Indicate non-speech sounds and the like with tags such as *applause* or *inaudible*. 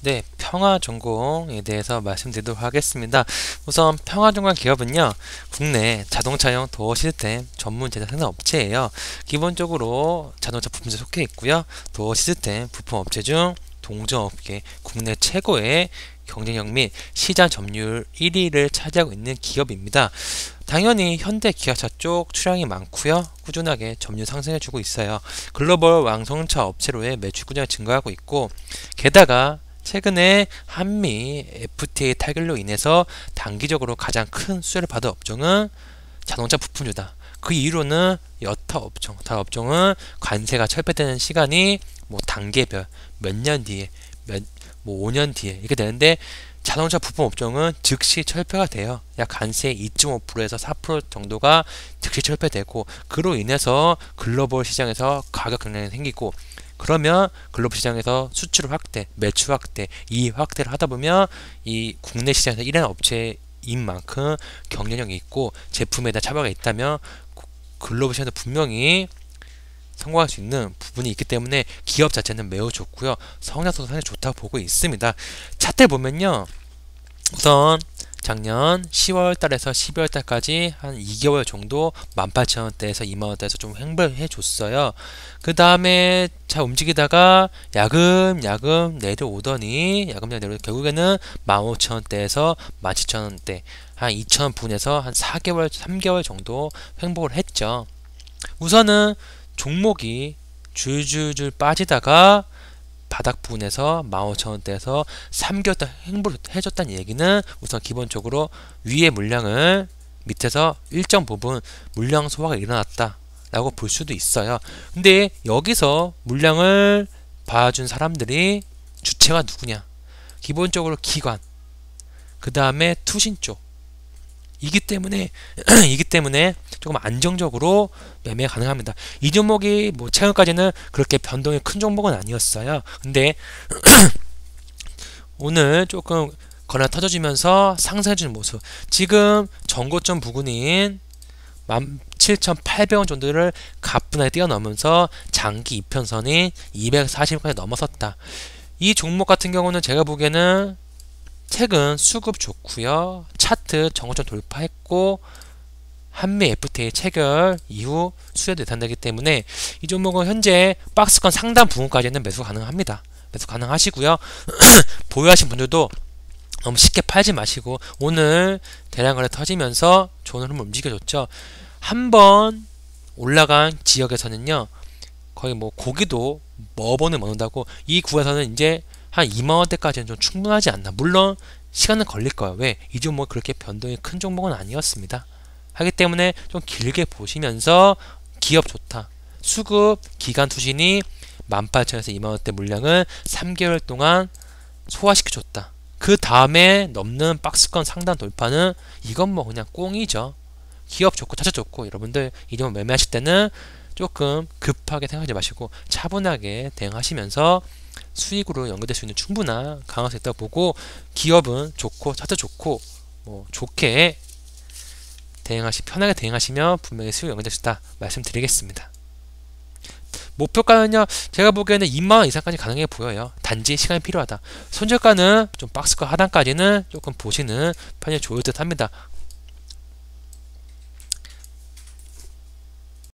네, 평화전공에 대해서 말씀드리도록 하겠습니다. 우선 평화전공 기업은요, 국내 자동차용 도어 시스템 전문 제작 생산 업체예요. 기본적으로 자동차 부품에 속해 있고요. 도어 시스템 부품 업체 중 동종업계 국내 최고의 경쟁력 및 시장 점유율 1위를 차지하고 있는 기업입니다. 당연히 현대 기아차 쪽 출량이 많고요. 꾸준하게 점유율 상승해주고 있어요. 글로벌 왕성차 업체로의 매출 꾸준히 증가하고 있고 게다가 최근에 한미 FTA 타결로 인해서 단기적으로 가장 큰 수혜를 받은 업종은 자동차 부품주다. 그 이유로는 여타 업종, 다 업종은 관세가 철폐되는 시간이 뭐 단계별 몇 년 뒤에 몇 뭐 5년 뒤에 이렇게 되는데 자동차 부품 업종은 즉시 철폐가 돼요. 약 관세 2.5%에서 4% 정도가 즉시 철폐되고 그로 인해서 글로벌 시장에서 가격 경쟁이 생기고 그러면 글로벌 시장에서 수출 확대, 매출 확대, 이익 확대를 하다 보면 이 국내 시장에서 일하는 업체인 만큼 경쟁력이 있고 제품에 대한 차별가 있다면 글로벌 시장에서 분명히 성공할 수 있는 부분이 있기 때문에 기업 자체는 매우 좋고요. 성장성도 상당히 좋다고 보고 있습니다. 차트 보면요. 우선 작년 10월 달에서 12월 달까지 한 2개월 정도 18,000원대에서 2만원대에서 좀 횡보해 줬어요. 그 다음에 잘 움직이다가 야금 야금 내려오더니 야금 야금 내려 결국에는 15,000원대에서 17,000원대 한 2,000원 분에서 한 4개월, 3개월 정도 횡보를 했죠. 우선은 종목이 줄줄줄 빠지다가 바닥 부분에서 15,000원대에서 3개월 동안 행보를 해줬다는 얘기는 우선 기본적으로 위의 물량을 밑에서 일정 부분 물량 소화가 일어났다 라고 볼 수도 있어요. 근데 여기서 물량을 봐준 사람들이 주체가 누구냐? 기본적으로 기관 그 다음에 투신 쪽 이기 때문에 *clears throat* 이기 때문에 조금 안정적으로 매매 가능합니다. 이 종목이 뭐 최근까지는 그렇게 변동이 큰 종목은 아니었어요. 근데 *clears throat* 오늘 조금 거나 터져주면서 상승해주는 모습. 지금 전고점 부근인 17,800원 정도를 가뿐하게 뛰어넘으면서 장기 이편선인 240원까지 넘어섰다. 이 종목 같은 경우는 제가 보기에는 최근 수급 좋고요. 차트 정고점 돌파했고 한미 FTA 체결 이후 수혜도 예상되기 때문에 이 종목은 현재 박스권 상단 부분까지는 매수 가능합니다. 매수 가능하시고요. *clears throat* 보유하신 분들도 너무 쉽게 팔지 마시고 오늘 대량 거래 터지면서 좋은 흐름 움직여줬죠. 한번 올라간 지역에서는요. 거의 뭐 고기도 머번을 먹는다고 이 구에서는 이제 한 2만원대까지는 좀 충분하지 않나. 물론 시간은 걸릴 거예요. 왜? 이 종목 그렇게 변동이 큰 종목은 아니었습니다. 하기 때문에 좀 길게 보시면서 기업 좋다. 수급 기간 투신이 18,000에서 2만원대 물량을 3개월 동안 소화시켜 줬다. 그 다음에 넘는 박스권 상단 돌파는 이건 뭐 그냥 꽁이죠. 기업 좋고 자체 좋고 여러분들 이종 매매하실 때는 조금 급하게 생각하지 마시고 차분하게 대응하시면서 수익으로 연결될 수 있는 충분한 가능성이 있다고 보고 기업은 좋고 차트 좋고 뭐 좋게 대응하시 편하게 대응하시면 분명히 수익 연결될 수 있다 말씀드리겠습니다. 목표가는요 제가 보기에는 2만원 이상까지 가능해 보여요. 단지 시간이 필요하다. 손절가는 좀 박스권 하단까지는 조금 보시는 편이 좋을 듯 합니다